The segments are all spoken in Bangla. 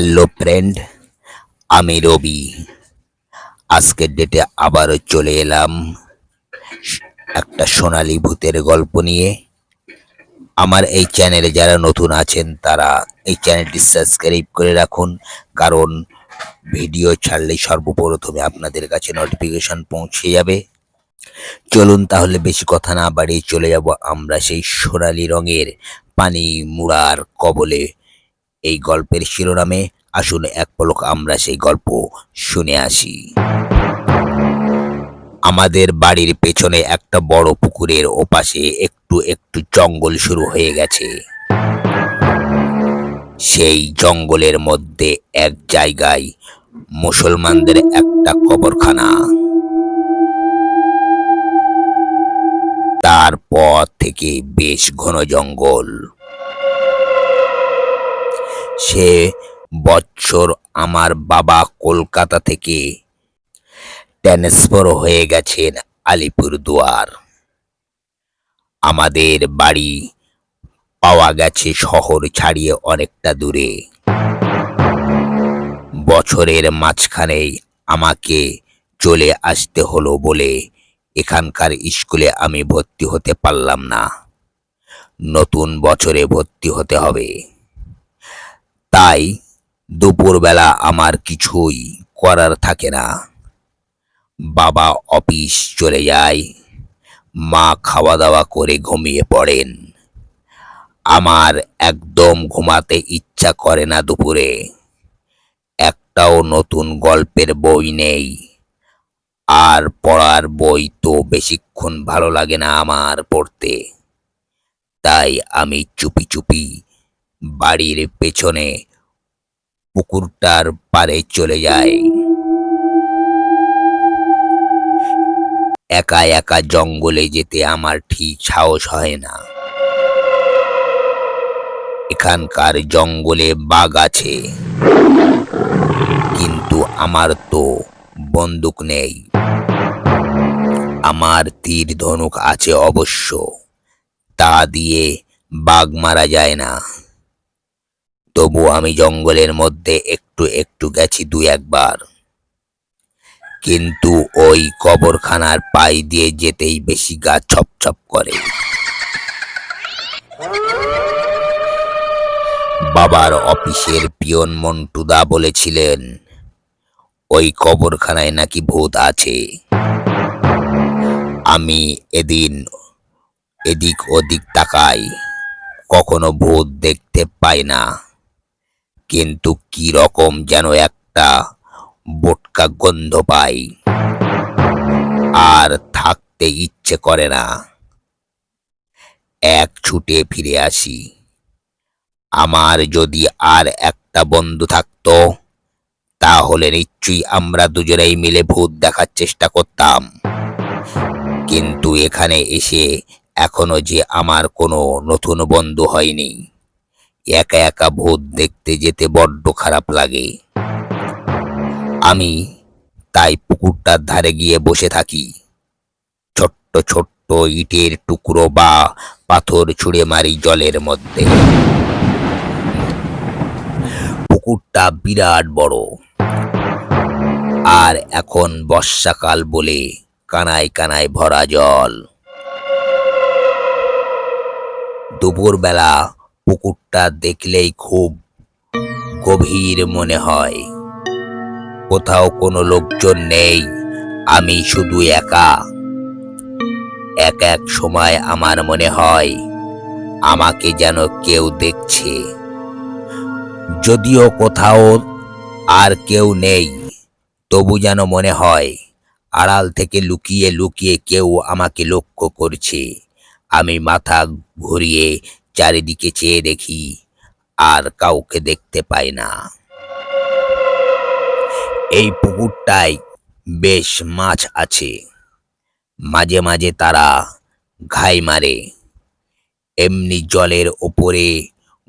হ্যালো ফ্রেন্ড, আমি রবি। আজকের ডেটে আবারও চলে এলাম একটা সোনালী ভূতের গল্প নিয়ে। আমার এই চ্যানেলে যারা নতুন আছেন, তারা এই চ্যানেলটি সাবস্ক্রাইব করে রাখুন, কারণ ভিডিও ছাড়লেই সর্বপ্রথমে আপনাদের কাছে নোটিফিকেশন পৌঁছে যাবে। চলুন তাহলে বেশি কথা না বাড়িয়ে চলে যাব আমরা সেই সোনালী রঙের পানি মুড়ার কবলে। এই গল্পের শিরোনামে আসুন এক পলক আমরা সেই গল্প শুনে আসি। আমাদের বাড়ির পেছনে একটা বড় পুকুরের ওপাশে একটু একটু জঙ্গল শুরু হয়ে গেছে। সেই জঙ্গলের মধ্যে এক জায়গায় মুসলমানদের একটা কবরখানা। তারপর থেকে বেশ ঘন জঙ্গল। সে বছর আমার বাবা কলকাতা থেকে ট্রান্সফার হয়ে গেছেন আলিপুরদুয়ার। আমাদের বাড়ি পাওয়া গেছে শহর ছাড়িয়ে অনেকটা দূরে। বছরের মাঝখানেই আমাকে চলে আসতে হলো বলে এখানকার স্কুলে আমি ভর্তি হতে পারলাম না। নতুন বছরে ভর্তি হতে হবে। তাই দুপুরবেলা আমার কিছুই করার থাকে না। বাবা অফিস চলে যায়। মা খাওয়া দাওয়া করে ঘুমিয়ে পড়েন। আমার একদম ঘুমাতে ইচ্ছা করে না দুপুরে। একটাও নতুন গল্পের বই নেই। আর পড়ার বই তো বেশিক্ষণ ভালো লাগে না আমার পড়তে। তাই আমি চুপি চুপি বাড়ির পেছনে পুকুরটার পারে চলে যায়। একা একা জঙ্গলে যেতে আমার ঠিক সাহস হয় না। এখানকার জঙ্গলে বাঘ আছে, কিন্তু আমার তো বন্দুক নেই। আমার তীর ধনুক আছে অবশ্য, তা দিয়ে বাঘ মারা যায় না। তবু আমি জঙ্গলের মধ্যে একটু একটু গেছি দু একবার। কিন্তু ওই কবরখানার পাই দিয়ে যেতেই বেশি গা ছপ ছপ করে। বাবার অফিসের পিয়ন মন্টুদা বলেছিলেন, ওই কবরখানায় নাকি ভূত আছে। আমি এদিন এদিক ওদিক তাকাই, কখনো ভূত দেখতে পাই না। কিন্তু কি রকম যেন একটা বোটকা গন্ধ পাই। আর থাকতে ইচ্ছে করে না। এক ছুটে ফিরে আসি। আমার যদি আর একটা বন্ধু থাকতো, তাহলে নিশ্চয়ই আমরা দুজনেই মিলে ভূত দেখার চেষ্টা করতাম। কিন্তু এখানে এসে এখনও যে আমার কোনো নতুন বন্ধু হয়নি। একা একা ভূত দেখতে যেতে বড্ড খারাপ লাগে। আমি তাই পুকুরটার ধারে গিয়ে বসে থাকি। ছোট্ট ছোট্ট ইটের টুকরো বা পাথর ছুঁড়ে মারি জলের মধ্যে। পুকুরটা বিরাট বড়। আর এখন বর্ষাকাল বলে কানায় কানায় ভরা জল। দুপুরবেলা পুকুরটা দেখলেই খুব গভীর মনে হয়। কোথাও কোনো লোকজন নেই, আমি শুধু একা। এক এক সময় আমার মনে হয়, আমাকে যেন কেউ দেখছে। যদিও কোথাও আর কেউ নেই, তবু যেন মনে হয়, আড়াল থেকে লুকিয়ে লুকিয়ে কেউ আমাকে লক্ষ্য করছে। আমি মাথা ঘুরিয়ে চারিদিকে চেয়ে দেখি আর কাউকে দেখতে পাই না। এই পুকুরটায় বেশ মাছ আছে। মাঝে মাঝে তারা ঘাই মারে। এমনি জলের ওপরে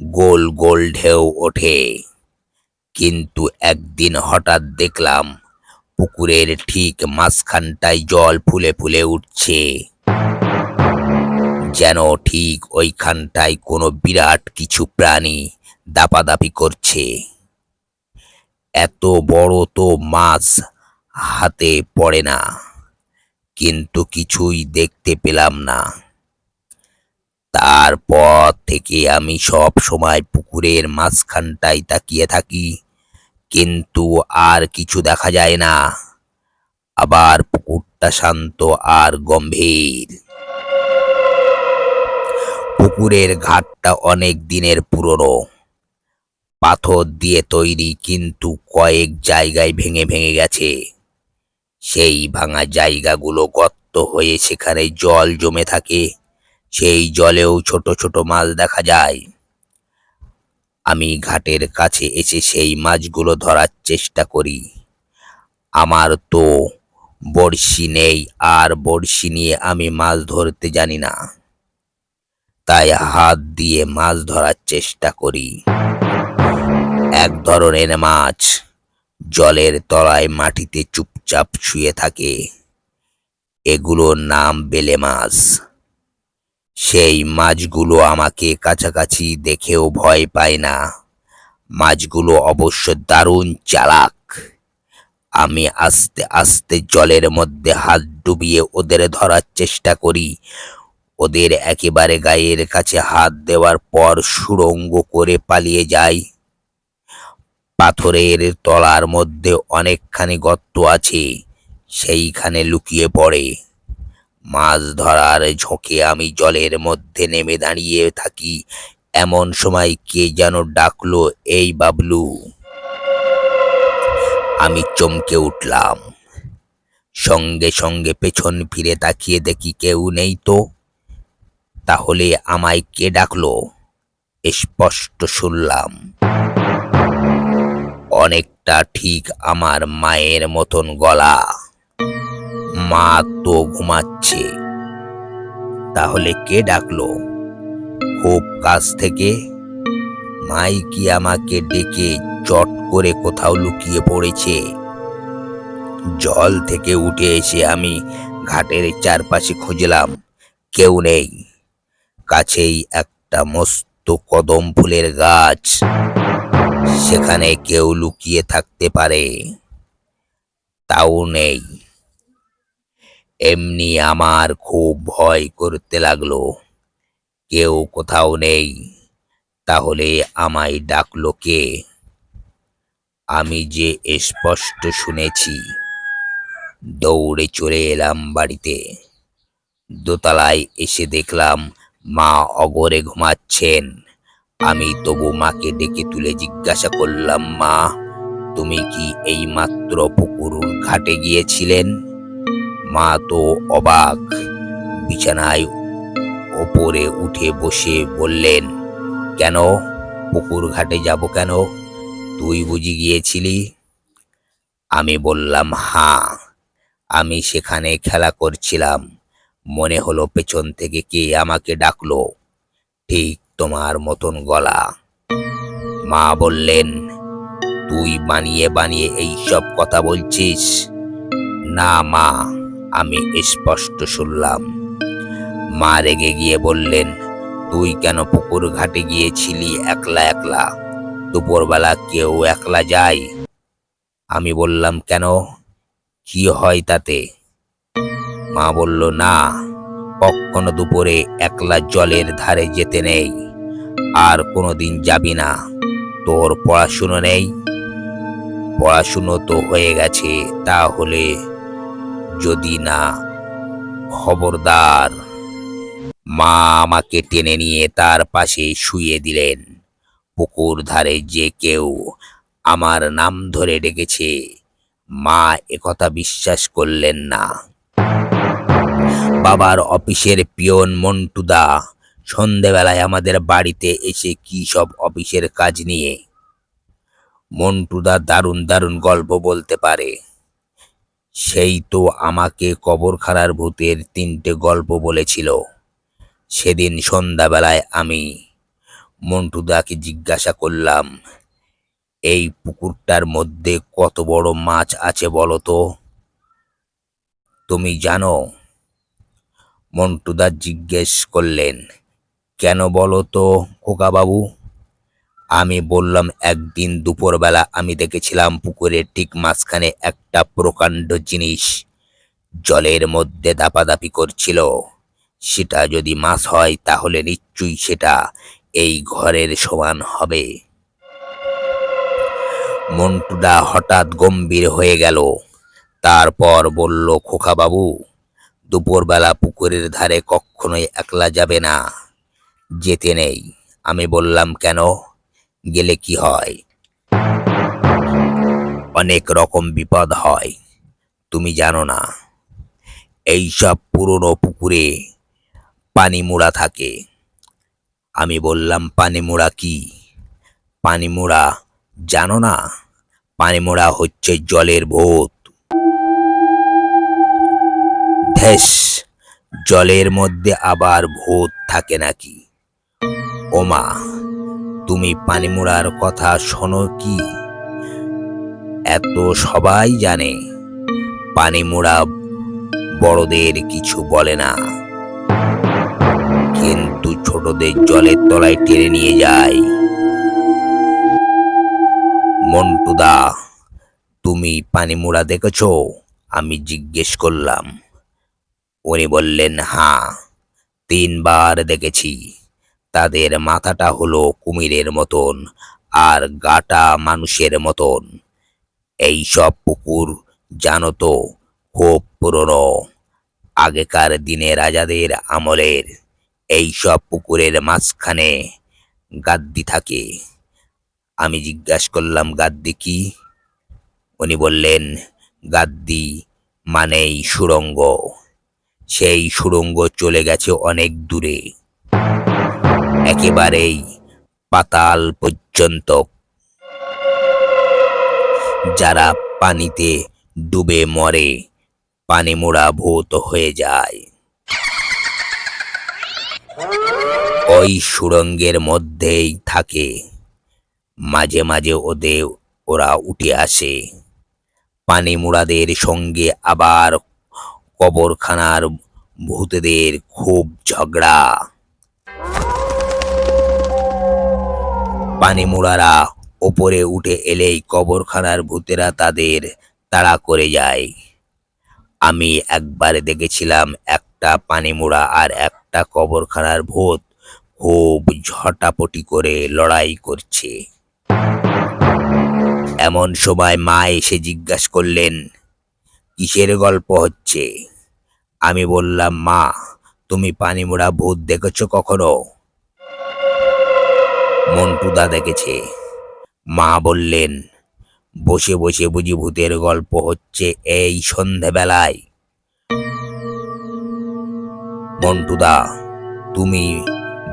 গোল গোল ঢেউ ওঠে। কিন্তু একদিন হঠাৎ দেখলাম পুকুরের ঠিক মাঝখানটায় জল ফুলে ফুলে উঠছে। যেন ঠিক ওইখানটায় কোনো বিরাট কিছু প্রাণী দাপাদাপি করছে। এত বড় তো মাছ হাতে পড়ে না, কিন্তু কিছুই দেখতে পেলাম না। তারপর থেকে আমি সব সময় পুকুরের মাঝখানটায় তাকিয়ে থাকি, কিন্তু আর কিছু দেখা যায় না। আবার পুকুরটা শান্ত আর গম্ভীর। পুকুরের ঘাটটা অনেক দিনের পুরনো। পাথর দিয়ে তৈরি কিন্তু কয়েক জায়গায় ভেঙে ভেঙে গেছে। সেই ভাঙা জায়গাগুলো গর্ত হয়ে সেখানে জল জমে থাকে। সেই জলেও ছোট ছোট মাছ দেখা যায়। আমি ঘাটের কাছে এসে সেই মাছগুলো ধরার চেষ্টা করি। আমার তো বড়শি নেই, আর বড়শি নিয়ে আমি মাছ ধরতে জানি না। তাই হাত দিয়ে মাছ ধরার চেষ্টা করি। এক ধরনের মাছ জলের তলায় মাটিতে চুপচাপ শুয়ে থাকে। এগুলোর নাম বেলে মাছ। সেই মাছগুলো আমাকে কাছাকাছি দেখেও ভয় পায় না। মাছগুলো অবশ্য দারুণ চালাক। আমি আস্তে আস্তে জলের মধ্যে হাত ডুবিয়ে ওদের ধরার চেষ্টা করি। ওদের একেবারে গায়ের কাছে হাত দেওয়ার পর সুড়ঙ্গ করে পালিয়ে যায়। পাথরের তলার মধ্যে অনেকখানি গর্ত আছে, সেইখানে লুকিয়ে পড়ে। মাছ ধরার ঝোঁকে আমি জলের মধ্যে নেমে দাঁড়িয়ে থাকি, এমন সময় কে যেন ডাকলো, এই বাবলু। আমি চমকে উঠলাম। সঙ্গে সঙ্গে পেছন ফিরে তাকিয়ে দেখি কেউ নেই তো। তাহলে আমায় কে ডাকলো? স্পষ্ট শুনলাম। অনেকটা ঠিক আমার মায়ের মতন গলা। মা তো ঘুমাচ্ছে। তাহলে কে ডাকলো? খুব কাছ থেকে? মাই কি আমাকে ডেকে চট করে কোথাও লুকিয়ে পড়েছে? জল থেকে উঠে এসে আমি ঘাটের চারপাশে খুঁজলাম। কেউ নেই। কাছেই একটা মস্ত কদম ফুলের গাছ। সেখানে কেউ লুকিয়ে থাকতে পারে। তাও নেই। এমনি আমার খুব ভয় করতে লাগল। কেউ কোথাও নেই। তাহলে আমায় ডাকলো কে? আমি যে স্পষ্ট শুনেছি। দৌড়ে চলে এলাম বাড়িতে। দোতলায় এসে দেখলাম মা অগরে ঘুমাচ্ছেন। আমি তবু মাকে ডেকে তুলে জিজ্ঞাসা করলাম, মা, তুমি কি এই মাত্র পুকুর ঘাটে গিয়েছিলেন? মা তো অবাক, বিছানায় ওপরে উঠে বসে বললেন, কেন? পুকুর ঘাটে যাব কেন? তুই বুঝি গিয়েছিলি? আমি বললাম হ্যাঁ আমি সেখানে খেলা করছিলাম। মনে হলো পেছন থেকে কে আমাকে ডাকলো। ঠিক তোমার মতন গলা। মা বললেন, তুই বানিয়ে বানিয়ে এই সব কথা বলছিস? না মা, আমি স্পষ্ট শুনলাম। মা রেগে গিয়ে বললেন, তুই কেন পুকুর ঘাটে গিয়েছিলি একলা একলা? দুপুরবেলা কেউ একলা যায়? আমি বললাম, কেন? কি হয় তাতে? মা বলল, না, কখনো দুপুরে একলা জলের ধারে যেতে নেই। আর কোনোদিন যাবি না। তোর পড়াশুনো নেই? পড়াশুনো তো হয়ে গেছে, তাহলে যদি না, খবরদার। মা আমাকে টেনে নিয়ে তার পাশে শুয়ে দিলেন। পুকুর ধারে যে কেউ আমার নাম ধরে ডেকেছে। মা একথা বিশ্বাস করলেন না। বাবার অফিসের পিয়ন মন্টুদা, সন্ধেবেলায় আমাদের বাড়িতে এসে কি সব অফিসের কাজ নিয়ে? মন্টুদা দারুণ দারুণ গল্প বলতে পারে। সেই তো আমাকে কবরখানার ভূতের তিনটে গল্প বলেছিল। সেদিন সন্ধ্যাবেলায় আমি মন্টুদাকে জিজ্ঞাসা করলাম, এই পুকুরটার মধ্যে কত বড় মাছ আছে বলো তো? তুমি জানো মন্টুদা জিজ্ঞেস করলেন, কেন বলো তো খোকাবাবু? আমি বললাম, একদিন দুপুরবেলা আমি দেখেছিলাম পুকুরের ঠিক মাঝখানে একটা প্রকাণ্ড জিনিস জলের মধ্যে দাপাদাপি করছিল। সেটা যদি মাছ হয়, তাহলে নিশ্চয়ই সেটা এই ঘরের সমান হবে। মন্টুদা হঠাৎ গম্ভীর হয়ে গেল। তারপর বলল খোকা বাবু দুপুরবেলা পুকুরের ধারে কখনোই একলা যাবে না। যেতে নেই। আমি বললাম, কেন? গেলে কি হয়? অনেক রকম বিপদ হয়। তুমি জানো না। এই সব পুরনো পুকুরে পানি মোড়া থাকে। আমি বললাম, পানি মোড়া কি? পানি মোড়া, জানো না? পানি মোড়া হচ্ছে জলের ভূত। ধেস জলের মধ্যে আবার ভূত থাকে নাকি? ওমা, তুমি পানিমুড়ার কথা শোনো কি? এত সবাই জানে, পানিমুড়া বড়দের কিছু বলে না। কিন্তু ছোটদের জলের তলায় টেনে নিয়ে যায়। মন্টুদা, তুমি পানিমুড়া দেখেছ? আমি জিজ্ঞেস করলাম। উনি বললেন হ্যাঁ তিনবার দেখেছি। তাদের মাথাটা হলো কুমিরের মতন আর গাটা মানুষের মতন। এই সব পুকুর জানো তো খুব পুরনো। আগেকার দিনে রাজাদের আমলের এই সব পুকুরের মাঝখানে গাদ্দি থাকে। আমি জিজ্ঞাসা করলাম, গাদ্দি কি? উনি বললেন, গাদ্দি মানেই সুড়ঙ্গ। সেই সুড়ঙ্গ চলে গেছে অনেক দূরে। একেবারেই পাতাল পর্যন্ত। যারা পানিতে ডুবে মরে, পানি মোড়া ভূত হয়ে যায়। ওই সুড়ঙ্গের মধ্যেই থাকে। মাঝে মাঝে ওদের ওরা উঠে আসে। পানি মুড়াদের সঙ্গে আবার কবরখানার ভূতেদের খুব ঝগড়া। পানিমুড়ারা ওপরে উঠে এলেই কবরখানার ভূতেরা তাদের তাড়া করে যায়। আমি একবার দেখেছিলাম একটা পানিমুড়া আর একটা কবরখানার ভূত খুব ঝটাপটি করে লড়াই করছে। এমন সময় মা এসে জিজ্ঞাসা করলেন, কিসের গল্প হচ্ছে? আমি বললাম, মা, তুমি পানিমুড়া ভূত দেখেছ কখনো? মন্টুদা দেখেছে। মা বললেন, বসে বসে বুঝি ভূতের গল্প হচ্ছে এই সন্ধেবেলায়। মন্টুদা, তুমি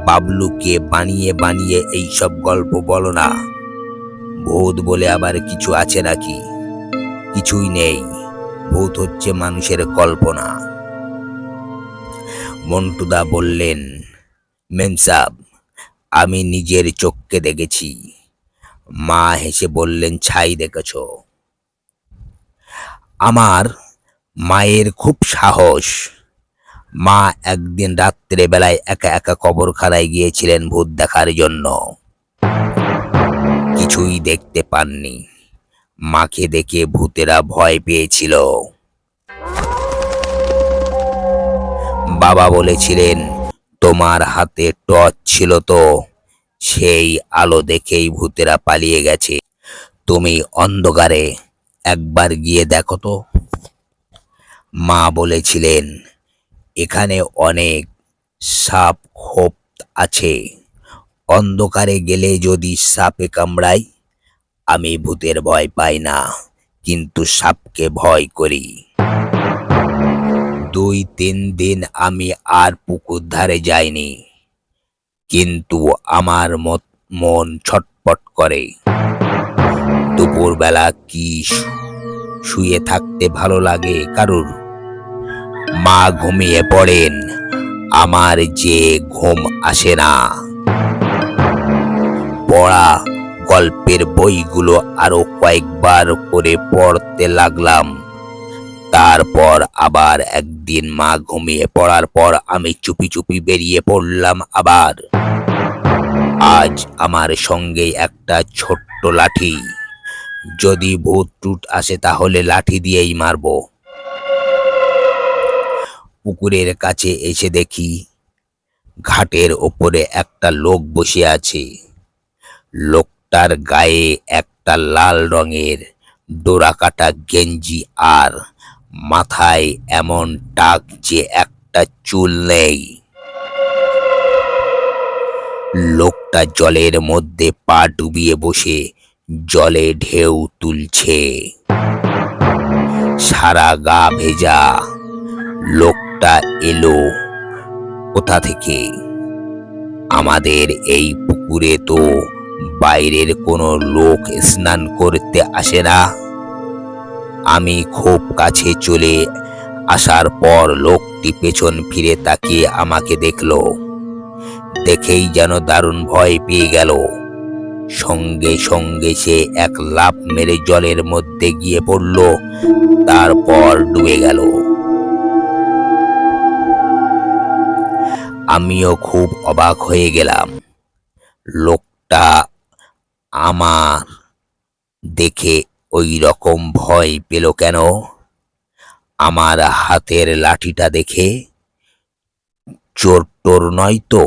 বাবলুকে বানিয়ে বানিয়ে এই সব গল্প বলো না। ভূত বলে আবার কিছু আছে নাকি? কিছুই নেই। ভূত হচ্ছে মানুষের কল্পনা। মন্টুদা বললেন মেমসাব আমি নিজের চোখকে দেখেছি। মা হেসে বললেন, ছাই দেখেছ। আমার মায়ের খুব সাহস। মা একদিন রাত্রে বেলায় একা একা কবরখানায় গিয়েছিলেন ভূত দেখার জন্য। কিছুই দেখতে পাননি। মাকে দেখে ভূতেরা ভয় পেয়েছিল। বাবা বলেছিলেন, তোমার হাতে টর্চ ছিল তো, সেই আলো দেখেই ভূতেরা পালিয়ে গেছে। তুমি অন্ধকারে একবার গিয়ে দেখো তো। মা বলেছিলেন, এখানে অনেক সাপ খোপ আছে। অন্ধকারে গেলে যদি সাপে কামড়ায় আমি ভূতের ভয় পাই না, কিন্তু সাপকে ভয় করি। দুই, তিন দিন আমি আর পুকুর ধারে যাইনি। কিন্তু আমার মত- মন ছটপট করে। দুপুরবেলা কি শুয়ে থাকতে ভালো লাগে কারুর? মা ঘুমিয়ে পড়েন। আমার যে ঘুম আসে না। পড়া গল্পের বইগুলো আরও কয়েকবার করে পড়তে লাগলাম। তারপর আবার একদিন মা ঘুমিয়ে পড়ার পর আমি চুপি চুপি বেরিয়ে পড়লাম আবার। আজ আমার সঙ্গে একটা ছোট্ট লাঠি। যদি ভূত টুট আসে তাহলে লাঠি দিয়েই মারবো। পুকুরের কাছে এসে দেখি ঘাটের ওপরে একটা লোক বসে আছে। লোকটার গায়ে একটা লাল রঙের ডোরাকাটা গেঞ্জি আর মাথায় এমন টাক যে একটা চুল নেই। লোকটা জলের মধ্যে পা ডুবিয়ে বসে জলে ঢেউ তুলছে। সারা গা ভেজা। লোকটা এলো কোথা থেকে? আমাদের এই পুকুরে তো বাইরের কোনো লোক স্নান করতে আসে না। আমি খুব কাছে চলে আসার পর লোকটি পেছন ফিরে তাকিয়ে আমাকে দেখল। দেখেই যেন দারুণ ভয় পেয়ে গেল। সঙ্গে সঙ্গে সে এক লাফ মেরে জলের মধ্যে গিয়ে পড়ল, তারপর ডুবে গেল। আমিও খুব অবাক হয়ে গেলাম। লোকটা আমার দেখে ওই রকম ভয় পেল কেন? আমার হাতের লাঠিটা দেখে চোর টোর নয় তো,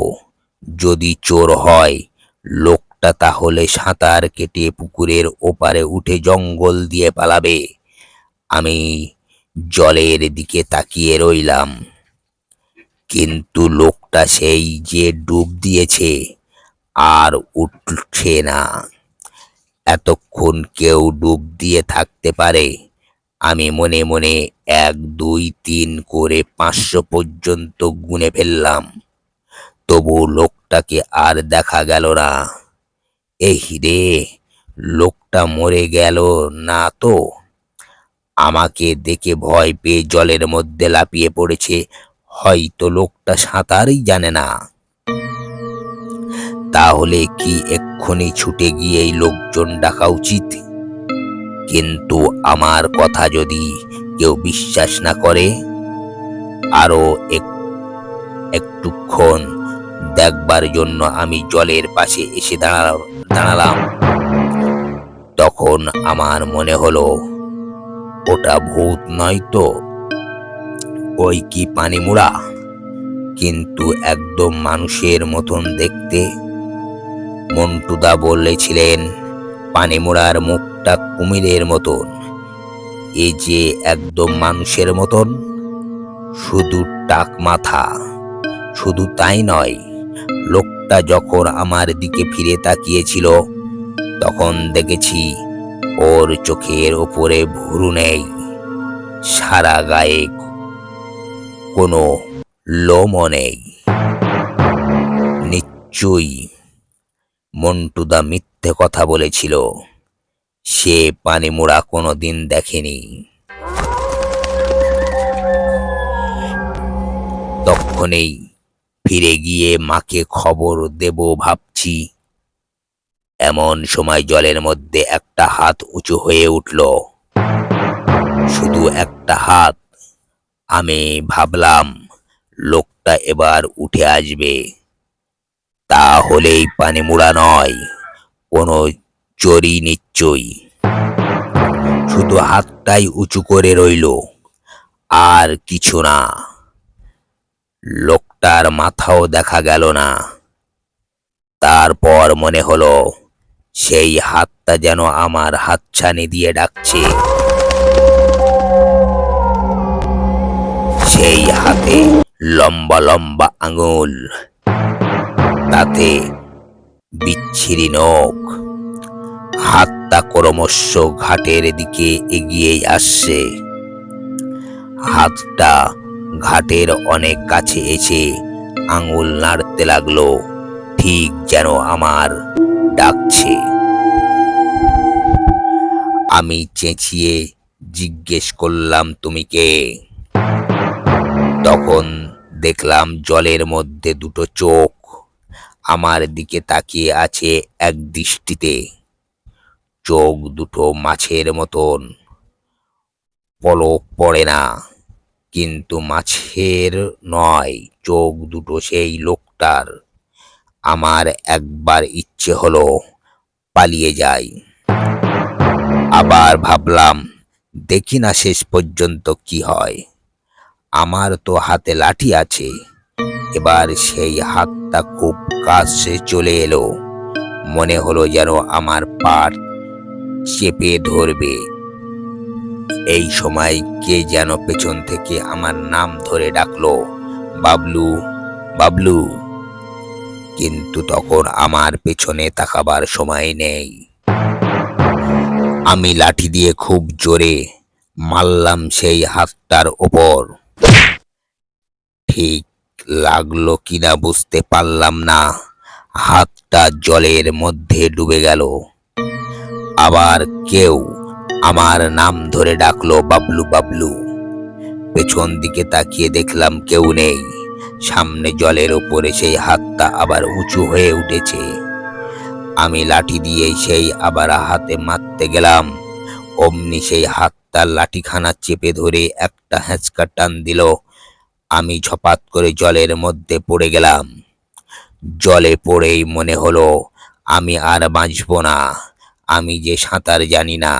যদি চোর হয়, লোকটা তাহলে সাঁতার কেটে পুকুরের ওপারে উঠে জঙ্গল দিয়ে পালাবে। আমি জলের দিকে তাকিয়ে রইলাম। কিন্তু লোকটা সেই যে ডুব দিয়েছে, আর উঠছে না। এতক্ষণ কেউ ডুব দিয়ে থাকতে পারে। আমি মনে মনে এক, দুই, তিন করে পাঁচশো পর্যন্ত গুনে ফেললাম। তবু লোকটাকে আর দেখা গেল না। এই রে, লোকটা মরে গেল না তো? আমাকে দেখে ভয় পেয়ে জলের মধ্যে লাপিয়ে পড়েছে। হয়তো লোকটা সাঁতারই জানে না। তাহলে কি এক্ষুনি ছুটে গিয়ে এই লোকজন ডাকা উচিত? কিন্তু আমার কথা যদি কেউ বিশ্বাস না করে, আরও এক- একটুক্ষণ দেখবার জন্য আমি জলের পাশে এসে দাঁড়া- দাঁড়ালাম। তখন আমার মনে হলো, ওটা ভূত নয় তো? ওই কি পানি মুড়া কিন্তু একদম মানুষের মতন দেখতে মন্টুদা বলেছিলেন পানিমোড়ার মুখটা কুমিরের মতন। এ যে একদম মানুষের মতন, শুধু টাক মাথা। শুধু তাই নয়, লোকটা যখন আমার দিকে ফিরে তাকিয়েছিল, তখন দেখেছি ওর চোখের ওপরে ভুরু নেই, সারা গায়ে কোনো লোমও নেই। নিশ্চয়ই মন্টুদা মিথ্যে কথা বলেছিল। সে পানি মোড়া কোনোদিন দেখেনি। তখনই ফিরে গিয়ে মাকে খবর দেব ভাবছি। এমন সময় জলের মধ্যে একটা হাত উঁচু হয়ে উঠল। শুধু একটা হাত। আমি ভাবলাম, লোকটা এবার উঠে আসবে। তাহলেই পানি মুড়া নয়, কোনো চোরই নিশ্চয়ই। শুধু হাতটাই উঁচু করে রইল, আর কিছু না। লোকটার মাথাও দেখা গেল না। তারপর মনে হলো, সেই হাতটা যেন আমার হাতছানি দিয়ে ডাকছে। সেই হাতে লম্বা লম্বা আঙুল তাতে বিচ্ছিরি নখ। হাতটা ক্রমশ ঘাটের দিকে এগিয়ে আসছে। হাতটা ঘাটের অনেক কাছে এসে আঙুল নাড়তে লাগল, ঠিক যেন আমার ডাকছে। আমি চেঁচিয়ে জিজ্ঞেস করলাম, তুমি কে? তখন দেখলাম জলের মধ্যে দুটো চোখ আমার দিকে তাকিয়ে আছে এক দৃষ্টিতে। চোখ দুটো মাছের মতন। পলক পড়ে না, কিন্তু মাছের নয়, চোখ দুটো সেই লোকটার। আমার একবার ইচ্ছে হলো পালিয়ে যাই। আবার ভাবলাম, দেখি না শেষ পর্যন্ত কি হয়। আমার তো হাতে লাঠি আছে। এবার সেই হাতটা খুব কাছে চলে এলো। মনে হলো যেন আমার পাট চেপে ধরবে। এই সময় কে যেন পেছন থেকে আমার নাম ধরে ডাকলো, বাবলু বাবলু। কিন্তু তখন আমার পেছনে তাকাবার সময় নেই। আমি লাঠি দিয়ে খুব জোরে মারলাম সেই হাতটার ওপর। ঠিক লাগল কিনা বুঝতে পারলাম না। হাতটা জলের মধ্যে ডুবে গেল। আবার কেউ আমার নাম ধরে ডাকলো, বাবলু বাবলু। পেছন দিকে তাকিয়ে দেখলাম কেউ নেই। সামনে জলের ওপরে সেই হাতটা আবার উঁচু হয়ে উঠেছে। আমি লাঠি দিয়ে সেই আবার হাতে মারতে গেলাম। অমনি সেই হাতটার লাঠিখানা চেপে ধরে একটা হ্যাঁচকা টান দিল। আমি ঝপাত করে জলের মধ্যে পড়ে গেলাম। জলে পড়েই মনে হলো, আমি আর বাঁচব না, আমি যে সাঁতার জানি না।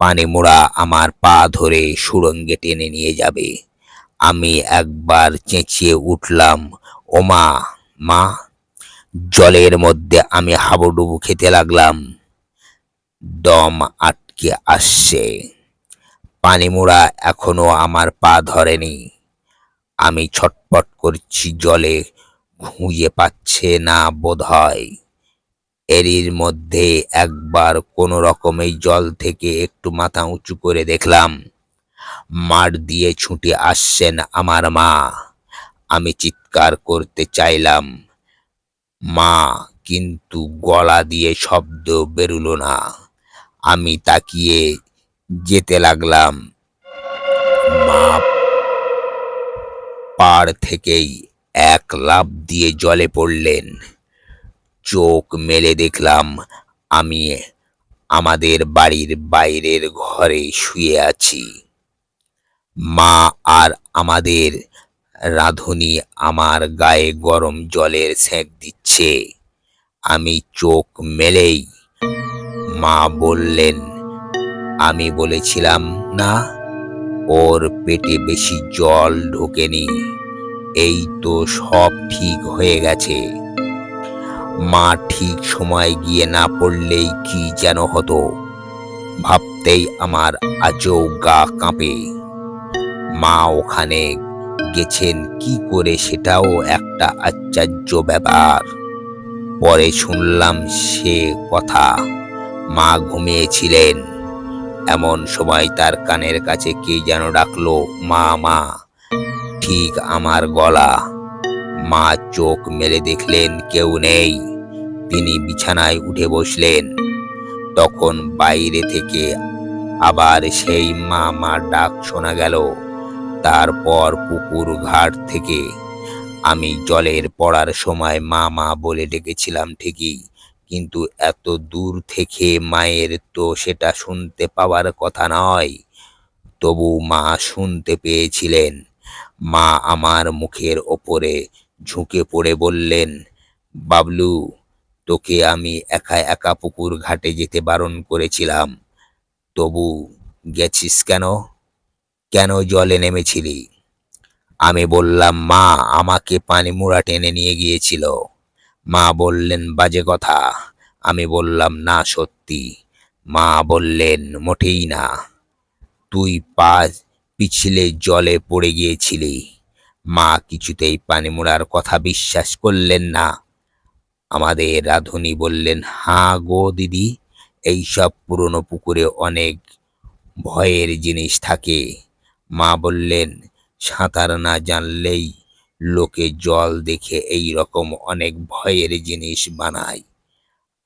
পানে মোড়া আমার পা ধরে সুড়ঙ্গে টেনে নিয়ে যাবে। আমি একবার চেঁচিয়ে উঠলাম ওমা মা জলের মধ্যে আমি হাবুডুবু খেতে লাগলাম। দম আটকে আসছে। পানিমোড়া এখনও আমার পা ধরেনি। আমি ছটপট করছি জলে খুঁজে পাচ্ছে না বোধ হয় এরির মধ্যে একবার কোনো রকমের জল থেকে একটু মাথা উঁচু করে দেখলাম মাঠ দিয়ে ছুটে আসছেন আমার মা। আমি চিৎকার করতে চাইলাম, মা কিন্তু গলা দিয়ে শব্দ বেরুলো না। আমি তাকিয়ে যেতে লাগলাম, মা পাড় থেকেই এক লাফ দিয়ে জলে পড়লেন। চোখ মেলে দেখলাম আমি আমাদের বাড়ির বাইরের ঘরে শুয়ে আছি। মা আর আমাদের রাঁধুনি আমার গায়ে গরম জলের সেঁক দিচ্ছে। আমি চোখ মেলেই মা বললেন, আমি বলেছিলাম, না ওর পেটে বেশি জল ঢোকেনি। এই তো সব ঠিক হয়ে গেছে। মা ঠিক সময় গিয়ে না পড়লেই কি যেন হতো। ভাবতেই আমার আজও গা কাঁপে। মা ওখানে গেছেন কি করে সেটাও একটা আশ্চর্য ব্যাপার। পরে শুনলাম সে কথা। মা ঘুমিয়েছিলেন। এমন সময় তার কানের কাছে কে যেন ডাকলো, মা মা। ঠিক আমার গলা। মা চোখ মেলে দেখলেন কেউ নেই। তিনি বিছানায় উঠে বসলেন। তখন বাইরে থেকে আবার সেই মা মা ডাক শোনা গেল। তারপর পুকুর ঘাট থেকে আমি জলের পড়ার সময় মা মা বলে ডেকেছিলাম ঠিকই। কিন্তু এত দূর থেকে মায়ের তো সেটা শুনতে পাওয়ার কথা নয়। তবু মা শুনতে পেয়েছিলেন। মা আমার মুখের ওপরে ঝুঁকে পড়ে বললেন, বাবলু, তোকে আমি একা একা পুকুর ঘাটে যেতে বারণ করেছিলাম। তবু গেছিস কেন? কেন জলে নেমেছিলি? আমি বললাম, মা আমাকে পানি মুড়া টেনে নিয়ে গিয়েছিল। মা বললেন, বাজে কথা। আমি বললাম, না, সত্যি। মা বললেন, মোটেই না। তুই পা পিছলে জলে পড়ে গিয়েছিলি। মা কিছুতেই পানি মোড়ার কথা বিশ্বাস করলেন না। আমাদের রাধুনি বললেন, হাঁ গো দিদি এইসব পুরনো পুকুরে অনেক ভয়ের জিনিস থাকে। মা বললেন, সাঁতার না জানলেই লোকে জল দেখে এই রকম অনেক ভয়ের জিনিস বানায়।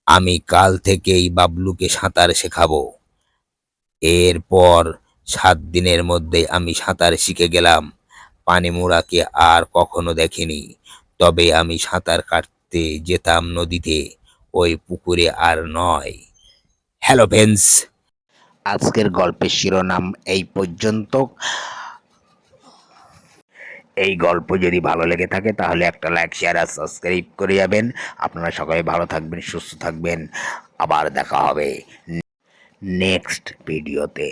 আমি কাল থেকেই বাবলুকে সাঁতার শেখাবো। এরপর সাত দিনের মধ্যে আমি সাঁতার শিখে গেলাম। পানিমুড়াকে আর কখনো দেখিনি। তবে আমি সাঁতার কাটতে যেতাম নদীতে, ওই পুকুরে আর নয়। হ্যালো ফ্রেন্ডস, আজকের গল্পের শিরোনাম এই পর্যন্ত। এই গল্প যদি ভালো লেগে থাকে, তাহলে একটা লাইক শেয়ার আর সাবস্ক্রাইব করে যাবেন। আপনারা সবাই ভালো থাকবেন, সুস্থ থাকবেন। আবার দেখা হবে। নেক্সট ভিডিওতে